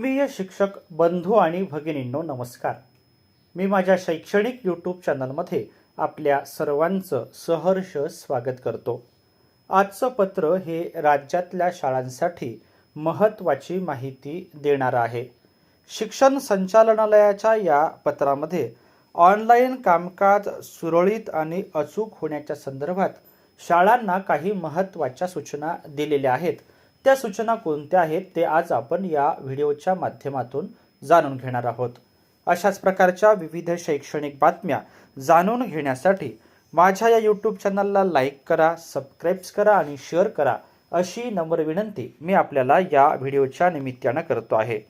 प्रिय शिक्षक बंधू आणि भगिनींनो नमस्कार. मी माझ्या शैक्षणिक यूट्यूब चॅनलमध्ये आपल्या सर्वांचं सहर्ष स्वागत करतो. आजचं पत्र हे राज्यातल्या शाळांसाठी महत्त्वाची माहिती देणारं आहे. शिक्षण संचालनालयाच्या या पत्रामध्ये ऑनलाईन कामकाज सुरळीत आणि अचूक होण्याच्या संदर्भात शाळांना काही महत्त्वाच्या सूचना दिलेल्या आहेत. त्या सूचना कोणत्या आहेत ते आज आपण या व्हिडिओच्या माध्यमातून जाणून घेणार आहोत. अशाच प्रकारच्या विविध शैक्षणिक बातम्या जाणून घेण्यासाठी माझ्या या यूट्यूब चॅनलला लाईक करा सबस्क्राईब्स करा आणि शेअर करा अशी नम्र विनंती मी आपल्याला या व्हिडिओच्या निमित्तानं करतो आहे.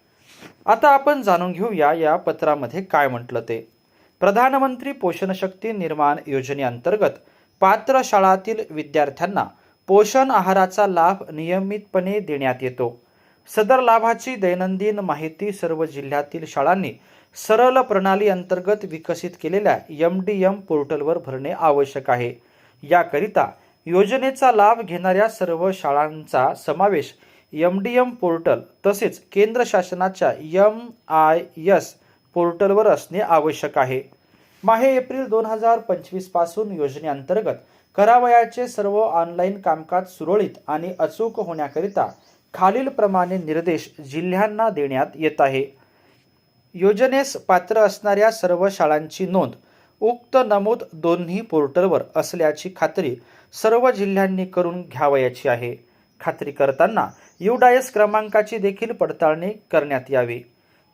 आता आपण जाणून घेऊया या पत्रामध्ये काय म्हटलं ते. प्रधानमंत्री पोषण शक्ती निर्माण योजनेअंतर्गत पात्र शाळातील विद्यार्थ्यांना पोषण आहाराचा लाभ नियमितपणे देण्यात येतो. सदर लाभाची दैनंदिन माहिती सर्व जिल्ह्यातील शाळांनी सरळ प्रणाली अंतर्गत विकसित केलेल्या एम डी एम पोर्टलवर भरणे आवश्यक आहे. याकरिता योजनेचा लाभ घेणाऱ्या सर्व शाळांचा समावेश एम डी एम पोर्टल तसेच केंद्र शासनाच्या एम आय एस पोर्टलवर असणे आवश्यक आहे. माहे एप्रिल दोन हजार पंचवीसपासून योजनेअंतर्गत करावयाचे सर्व ऑनलाईन कामकाज सुरळीत आणि अचूक होण्याकरिता खालीलप्रमाणे निर्देश जिल्ह्यांना देण्यात येत आहे. योजनेस पात्र असणाऱ्या सर्व शाळांची नोंद उक्त नमूद दोन्ही पोर्टलवर असल्याची खात्री सर्व जिल्ह्यांनी करून घ्यावयाची आहे. खात्री करताना युडायस क्रमांकाची देखील पडताळणी करण्यात यावी.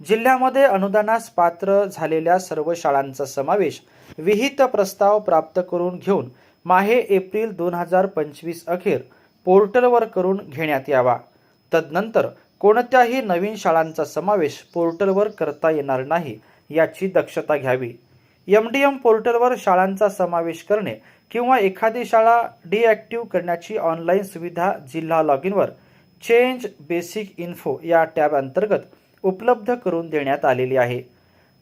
जिल्ह्यामध्ये अनुदानास पात्र झालेल्या सर्व शाळांचा समावेश विहित प्रस्ताव प्राप्त करून घेऊन माहे एप्रिल दोन हजार पंचवीस अखेर पोर्टलवर करून घेण्यात यावा. तदनंतर कोणत्याही नवीन शाळांचा समावेश पोर्टलवर करता येणार नाही याची दक्षता घ्यावी. एम डी एम पोर्टलवर शाळांचा समावेश करणे किंवा एखादी शाळा डिॲक्टिव्ह करण्याची ऑनलाईन सुविधा जिल्हा लॉग इनवर चेंज बेसिक इन्फो या टॅब अंतर्गत उपलब्ध करून देण्यात आलेली आहे.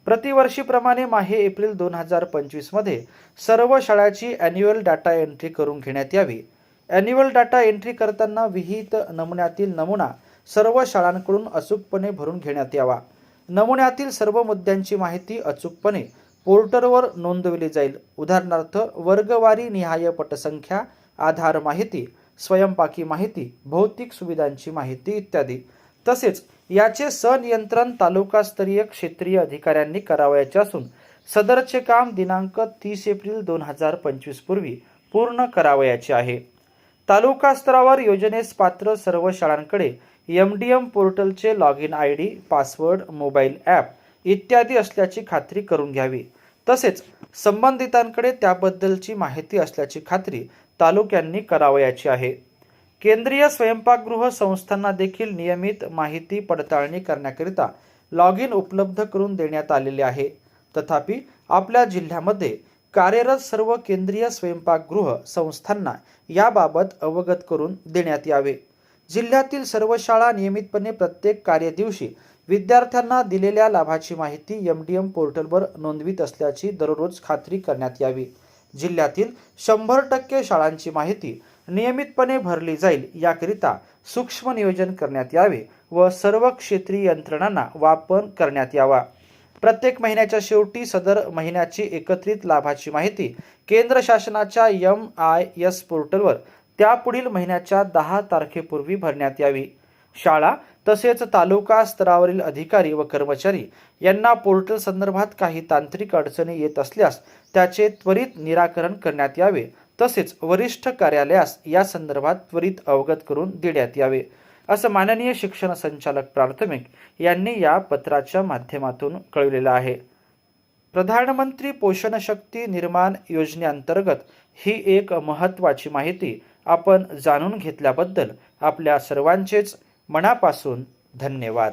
प्रतिवर्षीप्रमाणे माहे एप्रिल दोन हजार पंचवीसमध्ये सर्व शाळाची ॲन्युअल डाटा एंट्री करून घेण्यात यावी. ॲन्युअल डाटा एंट्री करताना विहित नमुन्यातील नमुना सर्व शाळांकडून अचूकपणे भरून घेण्यात यावा. नमुन्यातील सर्व मुद्द्यांची माहिती अचूकपणे पोर्टलवर नोंदवली जाईल. उदाहरणार्थ वर्गवारी निहाय पटसंख्या आधार माहिती स्वयंपाकी माहिती भौतिक सुविधांची माहिती इत्यादी. तसेच याचे सनियंत्रण तालुकास्तरीय क्षेत्रीय अधिकाऱ्यांनी करावयाचे असून सदरचे काम दिनांक तीस एप्रिल दोन हजार पंचवीस पूर्वी पूर्ण करावयाचे आहे. तालुका स्तरावर योजनेस पात्र सर्व शाळांकडे M D M पोर्टलचे log in I D password mobile app इत्यादी असल्याची खात्री करून घ्यावी. तसेच संबंधितांकडे त्याबद्दलची माहिती असल्याची खात्री तालुक्यांनी करावयाची आहे. केंद्रीय स्वयंपाकगृह संस्थांना देखील नियमित माहिती पडताळणी करण्याकरिता लॉग इन उपलब्ध करून देण्यात आलेले आहे. तथापि आपल्या जिल्ह्यामध्ये कार्यरत सर्व केंद्रीय स्वयंपाकगृह संस्थांना याबाबत अवगत करून देण्यात यावे. जिल्ह्यातील सर्व शाळा नियमितपणे प्रत्येक कार्यदिवशी विद्यार्थ्यांना दिलेल्या लाभाची माहिती एम डी एम पोर्टलवर नोंदवित असल्याची दररोज खात्री करण्यात यावी. जिल्ह्यातील शंभर टक्के शाळांची माहिती नियमितपणे भरली जाईल. याकरिता सूक्ष्म नियोजन करण्यात यावे व सर्व क्षेत्रीय यंत्रणांना वापर करण्यात यावा. प्रत्येक महिन्याच्या शेवटी सदर महिन्याची एकत्रित लाभाची माहिती केंद्र शासनाच्या एम आय एस पोर्टलवर त्यापुढील महिन्याच्या दहा तारखेपूर्वी भरण्यात यावी. शाळा तसेच तालुका स्तरावरील अधिकारी व कर्मचारी यांना पोर्टल संदर्भात काही तांत्रिक अडचणी येत असल्यास त्याचे त्वरित निराकरण करण्यात यावे. तसेच वरिष्ठ कार्यालयास या संदर्भात त्वरित अवगत करून देण्यात यावे असं माननीय शिक्षण संचालक प्राथमिक यांनी या पत्राच्या माध्यमातून कळविलेलं आहे. प्रधानमंत्री पोषण शक्ती निर्माण योजनेअंतर्गत ही एक महत्त्वाची माहिती आपण जाणून घेतल्याबद्दल आपल्या सर्वांचेच मनापासून धन्यवाद.